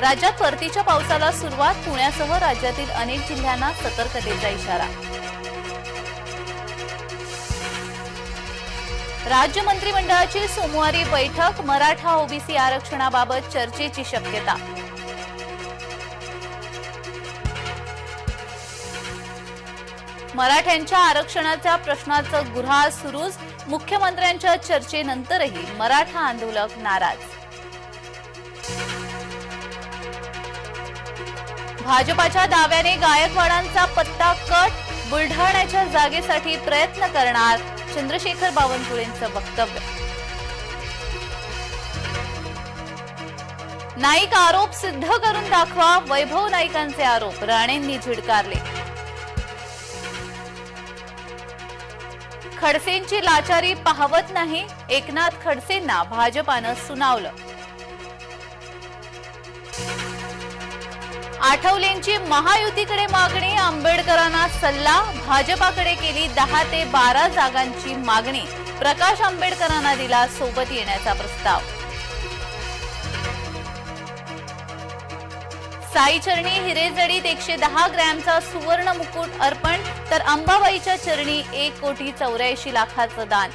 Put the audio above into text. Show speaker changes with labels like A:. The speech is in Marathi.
A: राज्यात परतीच्या पावसाला सुरुवात पुण्यासह राज्यातील अनेक जिल्ह्यांना सतर्कतेचा इशारा. राज्य मंत्रिमंडळाची सोमवारी बैठक मराठा ओबीसी आरक्षणाबाबत चर्चेची शक्यता. मराठ्यांच्या आरक्षणाच्या प्रश्नाचं गुऱ्हाळ सुरूच मुख्यमंत्र्यांच्या चर्चेनंतरही मराठा आंदोलक नाराज. भाजपाच्या दाव्याने गायकवाडांचा पत्ता कट बुलढाण्याच्या जागेसाठी प्रयत्न करणार चंद्रशेखर बावनकुळेंचं वक्तव्य. नाईक आरोप सिद्ध करून दाखवा वैभव नाईकांचे आरोप राणेंनी झिडकारले. खडसेंची लाचारी पाहवत नाही एकनाथ खडसेंना भाजपानं सुनावलं. आठवलेंची महायुतीकडे मागणी आंबेडकरांना सल्ला भाजपाकडे केली दहा ते बारा जागांची मागणी. प्रकाश आंबेडकरांना दिला सोबत येण्याचा प्रस्ताव. साई चरणी हिरेजडीत एकशे दहा ग्रॅमचा सुवर्ण मुकुट अर्पण तर अंबाबाईच्या चरणी एक कोटी चौऱ्याऐंशी लाखाचं दान.